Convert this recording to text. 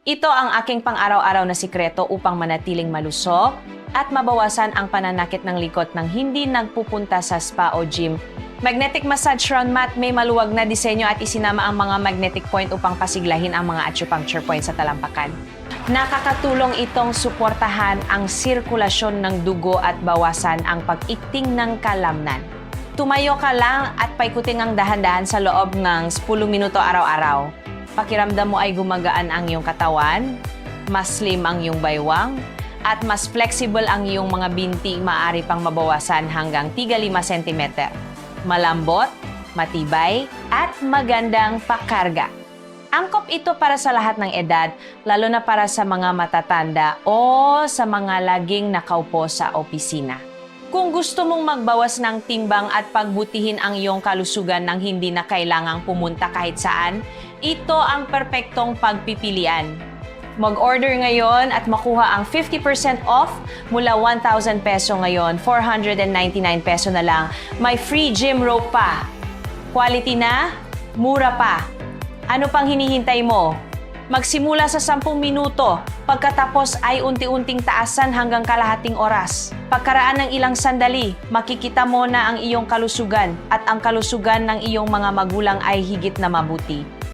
Ito ang aking pang-araw-araw na sikreto upang manatiling malusog at mabawasan ang pananakit ng likot ng hindi nagpupunta sa spa o gym. Magnetic massage round mat may maluwag na disenyo at isinama ang mga magnetic point upang pasiglahin ang mga acupuncture point sa talampakan. Nakakatulong itong suportahan ang sirkulasyon ng dugo at bawasan ang pag-ikting ng kalamnan. Tumayo ka lang at paikutin ang dahan-dahan sa loob ng 10 minuto araw-araw. Pakiramdam mo ay gumagaan ang iyong katawan, mas slim ang iyong baywang, at mas flexible ang iyong mga binti maaari pang mabawasan hanggang 3-5 cm. Malambot, matibay, at magandang pakarga. Angkop ito para sa lahat ng edad, lalo na para sa mga matatanda o sa mga laging nakaupo sa opisina. Kung gusto mong magbawas ng timbang at pagbutihin ang iyong kalusugan ng hindi na kailangang pumunta kahit saan, ito ang perpektong pagpipilian. Mag-order ngayon at makuha ang 50% off mula 1,000 peso ngayon, 499 peso na lang. May free gym rope pa. Quality na, mura pa. Ano pang hinihintay mo? Magsimula sa 10 minuto. Pagkatapos ay unti-unting taasan hanggang kalahating oras. Pagkaraan ng ilang sandali, makikita mo na ang iyong kalusugan at ang kalusugan ng iyong mga magulang ay higit na mabuti.